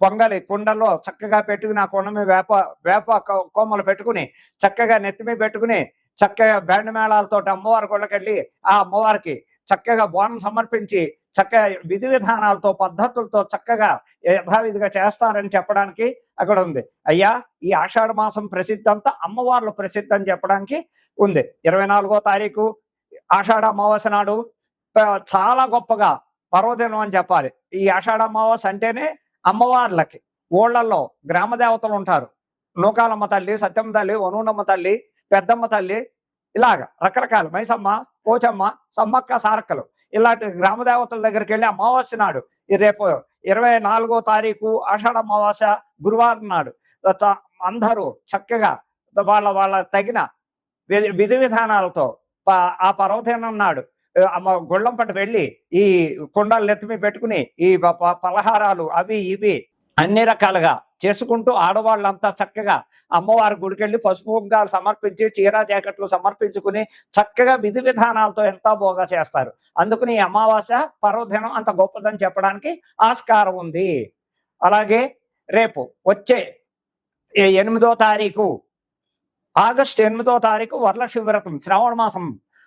పొంగలి. కుండలో చక్కగా పెట్టుకుని ఆ కొండ మీద వేప వేప కొమ్మలు పెట్టుకుని చక్కగా నెత్తిమీ పెట్టుకుని చక్కగా బ్యాండ్ మేళాలతో అమ్మవారి గుళ్ళకెళ్ళి ఆ అమ్మవారికి చక్కగా బోనం సమర్పించి చక్కగా విధి విధానాలతో పద్ధతులతో చక్కగా యథావిధిగా చేస్తారని చెప్పడానికి అక్కడ ఉంది. అయ్యా ఈ ఆషాఢ మాసం ప్రసిద్ధి అంతా అమ్మవార్ల ప్రసిద్ధి అని చెప్పడానికి ఉంది. ఇరవై నాలుగో తారీఖు ఆషాఢ అమావాస్య నాడు చాలా గొప్పగా పర్వదినం అని చెప్పాలి. ఈ ఆషాఢ అమావాస్య అంటేనే అమ్మవార్లకి ఊళ్ళల్లో గ్రామ దేవతలు ఉంటారు. నూకాలమ్మ తల్లి సత్యమ్మ తల్లి వనూనమ్మ తల్లి పెద్దమ్మ తల్లి ఇలాగ రకరకాల. మైసమ్మ కోచమ్మ సమ్మక్క సారక్కలు. ఇలాంటి గ్రామ దేవతల దగ్గరికి వెళ్ళి అమావాస్య నాడు ఈ రేపు ఇరవై నాలుగో తారీఖు ఆషాఢ అమావాస్య గురువారం నాడు అందరూ చక్కగా వాళ్ళ వాళ్ళ తగిన విధి విధి విధానాలతో ఆ పర్వదినం నాడు గుళ్ళం పట్టు వెళ్ళి ఈ కుండలు నెత్తిమి పెట్టుకుని ఈ పలహారాలు అవి ఇవి అన్ని రకాలుగా చేసుకుంటూ ఆడవాళ్ళంతా చక్కగా అమ్మవారి గుడికెళ్ళి పసుపు కుంకాలు సమర్పించి చీర జాకెట్లు సమర్పించుకుని చక్కగా విధి విధానాలతో ఎంతో బోగా చేస్తారు. అందుకని ఈ అమావాస్య పర్వదినం అంత గొప్పదని చెప్పడానికి ఆస్కారం ఉంది. అలాగే రేపు వచ్చే ఎనిమిదో తారీఖు ఆగస్టు ఎనిమిదో తారీఖు వరలక్ష్మి వ్రతం శ్రావణ మాసం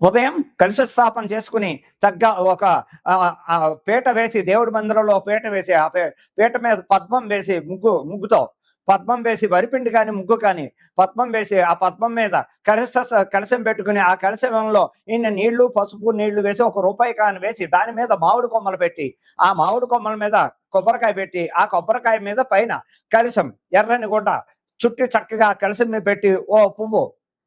ఉదయం కలిసి స్థాపన చేసుకుని చక్కగా ఒక పీట వేసి దేవుడి మందిరంలో పీట వేసి ఆ పే- పీట మీద పద్మం వేసి ముగ్గు ముగ్గుతో పద్మం వేసి వరిపిండి కానీ ముగ్గు కానీ పద్మం వేసి ఆ పద్మం మీద కలశ కలసం పెట్టుకుని ఆ కలశంలో ఈయన నీళ్ళు పసుపు నీళ్ళు వేసి ఒక రూపాయి కాని వేసి దాని మీద మామిడి కొమ్మలు పెట్టి ఆ మామిడి కొమ్మల మీద కొబ్బరికాయ పెట్టి ఆ కొబ్బరికాయ మీద పైన కలసం ఎర్రని గుడ్డ చుట్టి చక్కగా ఆ పెట్టి ఓ పువ్వు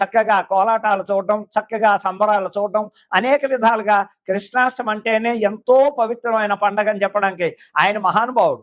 చక్కగా కోలాటాలు చూడడం చక్కగా సంబరాలు చూడడం అనేక విధాలుగా కృష్ణాష్టమి అంటేనే ఎంతో పవిత్రమైన పండగ అని చెప్పడానికి ఆయన మహానుభావుడు.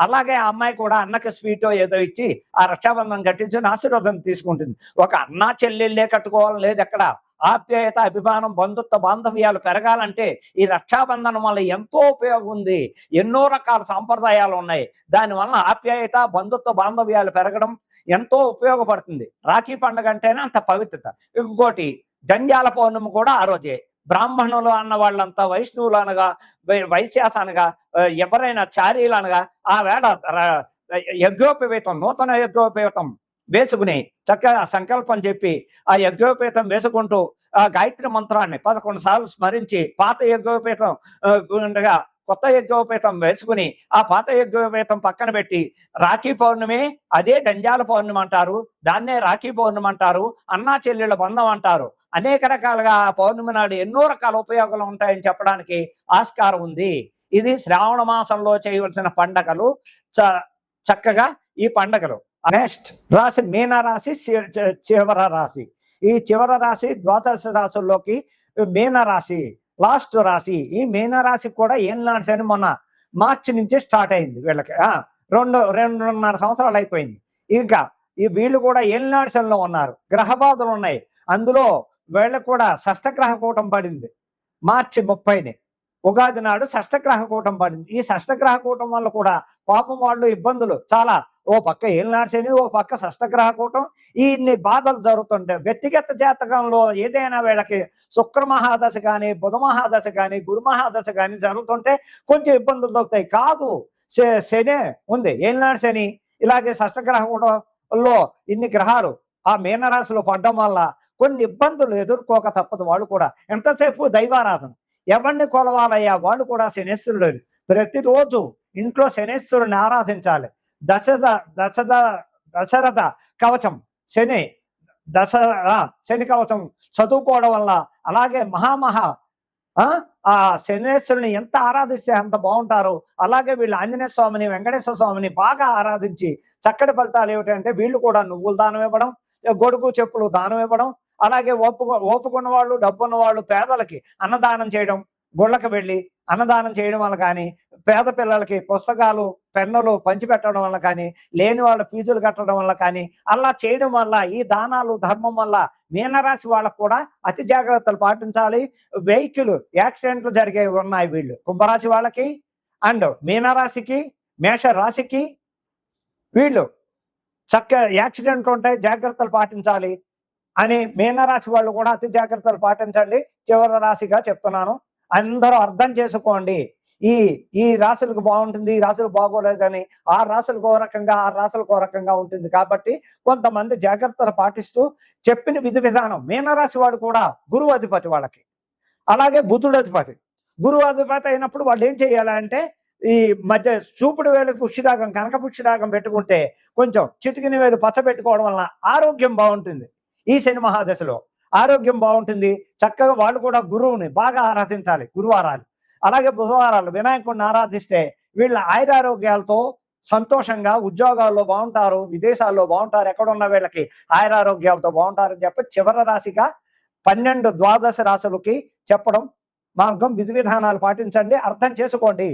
అలాగే ఆ అమ్మాయి కూడా అన్నకి స్వీటో ఏదో ఇచ్చి ఆ రక్షాబంధం కట్టించుని ఆశీర్వాదం తీసుకుంటుంది. ఒక అన్న చెల్లెళ్ళే కట్టుకోవాలని లేదు ఎక్కడ? ఆప్యాయత అభిమానం బంధుత్వ బాంధవ్యాలు పెరగాలంటే ఈ రక్షాబంధనం వల్ల ఎంతో ఉపయోగం ఉంది. ఎన్నో రకాల సాంప్రదాయాలు ఉన్నాయి. దానివల్ల ఆప్యాయత బంధుత్వ బాంధవ్యాలు పెరగడం ఎంతో ఉపయోగపడుతుంది. రాఖీ పండుగ అంటేనే అంత పవిత్రత. ఇంకోటి జంజాల పౌర్ణమి కూడా ఆ రోజే. బ్రాహ్మణులు అన్న వాళ్ళంతా వైష్ణవులు అనగా వైశ్యాస అనగా ఎవరైనా చారీలు అనగా ఆ వేళ యజ్ఞోపవేతం నూతన యజ్ఞోపవేతం వేసుకుని చక్కగా సంకల్పం చెప్పి ఆ యజ్ఞోపేతం వేసుకుంటూ ఆ గాయత్రి మంత్రాన్ని పదకొండు సార్లు స్మరించి పాత యజ్ఞోపేతం ఉండగా కొత్త యజ్ఞోపేతం వేసుకుని ఆ పాత యజ్ఞోపేతం పక్కన పెట్టి రాఖీ పౌర్ణమి అదే జంజాల పౌర్ణమి అంటారు దాన్నే రాఖీ పౌర్ణమి అంటారు అన్నా చెల్లెళ్ళ బంధం అంటారు. అనేక రకాలుగా పౌర్ణమి నాడు ఎన్నో రకాల ఉపయోగాలు ఉంటాయని చెప్పడానికి ఆస్కారం ఉంది. ఇది శ్రావణ మాసంలో చేయవలసిన పండగలు. చ- చక్కగా ఈ పండగలు. నెక్స్ట్ రాశి మీన రాశి చివర రాశి. ఈ చివర రాశి ద్వాదశ రాశుల్లోకి మీన రాశి లాస్ట్ రాశి. ఈ మీన రాశి కూడా ఏం లాంటి అని మొన్న మార్చి నుంచి స్టార్ట్ అయింది వీళ్ళకి. రెండు రెండున్నర సంవత్సరాలు అయిపోయింది. ఇంకా ఈ వీళ్ళు కూడా ఏలినాడిసంలో ఉన్నారు? గ్రహ బాధలు ఉన్నాయి. అందులో వీళ్ళకు కూడా షష్టగ్రహ కూటం పడింది. మార్చి ముప్పైని. ఉగాది నాడు షష్టగ్రహ కూటం పడింది. ఈ షష్టగ్రహ కూటం వల్ల కూడా పాపం వాళ్ళు ఇబ్బందులు చాలా. ఓ పక్క ఏలినాడ్సేని ఓ పక్క షష్టగ్రహ కూటం. ఇన్ని బాధలు జరుగుతుంటాయి వ్యక్తిగత జాతకంలో ఏదైనా వీళ్ళకి శుక్ర మహాదశ కానీ బుధ మహాదశ కానీ గురు మహాదశ కానీ జరుగుతుంటే కొంచెం ఇబ్బందులు దొరుకుతాయి కాదు శని శనే ఉంది. ఏలినాడు శని. ఇలాగే షష్టగ్రహ కూటంలో ఇన్ని గ్రహాలు ఆ మీనరాశిలో పడడం వల్ల కొన్ని ఇబ్బందులు ఎదుర్కోక తప్పదు వాళ్ళు కూడా. ఎంతసేపు దైవారాధన? ఎవరిని కొలవాలయ్యా? వాళ్ళు కూడా శనేశ్వరుడు ప్రతిరోజు ఇంట్లో శనేశ్వరుని ఆరాధించాలి. దశద దశద దశరథ కవచం శని దశ శని కవచం చదువుకోవడం వల్ల అలాగే మహామహా ఆ ఆ శనేశ్వరుని ఎంత ఆరాధిస్తే అంత బాగుంటారు. అలాగే వీళ్ళు ఆంజనేయ స్వామిని వెంకటేశ్వర స్వామిని బాగా ఆరాధించి చక్కటి ఫలితాలు ఏమిటంటే వీళ్ళు కూడా నువ్వులు దానం ఇవ్వడం గొడుగు చెప్పులు దానం ఇవ్వడం అలాగే ఓపుకు ఓపుకున్న వాళ్ళు డబ్బున్న వాళ్ళు పేదలకి అన్నదానం చేయడం గుళ్ళకి వెళ్ళి అన్నదానం చేయడం వల్ల కానీ పేద పిల్లలకి పుస్తకాలు పెన్నులు పంచిపెట్టడం వల్ల కానీ లేని వాళ్ళ ఫీజులు కట్టడం వల్ల కానీ అలా చేయడం వల్ల ఈ దానాలు ధర్మం వల్ల మీనరాశి వాళ్ళకు కూడా అతి జాగ్రత్తలు పాటించాలి. వెహికల్ యాక్సిడెంట్లు జరిగే ఉన్నాయి వీళ్ళు కుంభరాశి వాళ్ళకి అండ్ మీనరాశికి మేష రాశికి వీళ్ళు చక్క యాక్సిడెంట్లు ఉంటాయి జాగ్రత్తలు పాటించాలి. అని మీనరాశి వాళ్ళు కూడా అతి జాగ్రత్తలు పాటించండి. చివరి రాశిగా చెప్తున్నాను. అందరూ అర్థం చేసుకోండి. ఈ ఈ రాశులకు బాగుంటుంది ఈ రాశులు బాగోలేదని ఆ రాశులకు ఓ రకంగా ఆ రాశులకు ఓ రకంగా ఉంటుంది. కాబట్టి కొంతమంది జాగ్రత్తలు పాటిస్తూ చెప్పిన విధి విధానం మీనరాశి వాడు కూడా గురువు అధిపతి వాళ్ళకి. అలాగే బుధుడు అధిపతి. గురువు అధిపతి అయినప్పుడు వాళ్ళు ఏం చేయాలంటే ఈ మధ్య చూపుడు వేలు పుష్టిరాగం కనక పుష్టిరాగం పెట్టుకుంటే కొంచెం చిటికిన వేలు పచ్చ పెట్టుకోవడం వల్ల ఆరోగ్యం బాగుంటుంది. ఈ శని మహాదశలో ఆరోగ్యం బాగుంటుంది. చక్కగా వాళ్ళు కూడా గురువుని బాగా ఆరాధించాలి గురువారాలు. అలాగే బుధవారాలు వినాయకుడిని ఆరాధిస్తే వీళ్ళ ఆయురారోగ్యాలతో సంతోషంగా ఉద్యోగాల్లో బాగుంటారు విదేశాల్లో బాగుంటారు ఎక్కడున్న వీళ్ళకి ఆయురారోగ్యాలతో బాగుంటారు అని చెప్పి చివరి రాశిగా పన్నెండు ద్వాదశ రాశులకి చెప్పడం మార్గం విధి విధానాలు పాటించండి. అర్థం చేసుకోండి.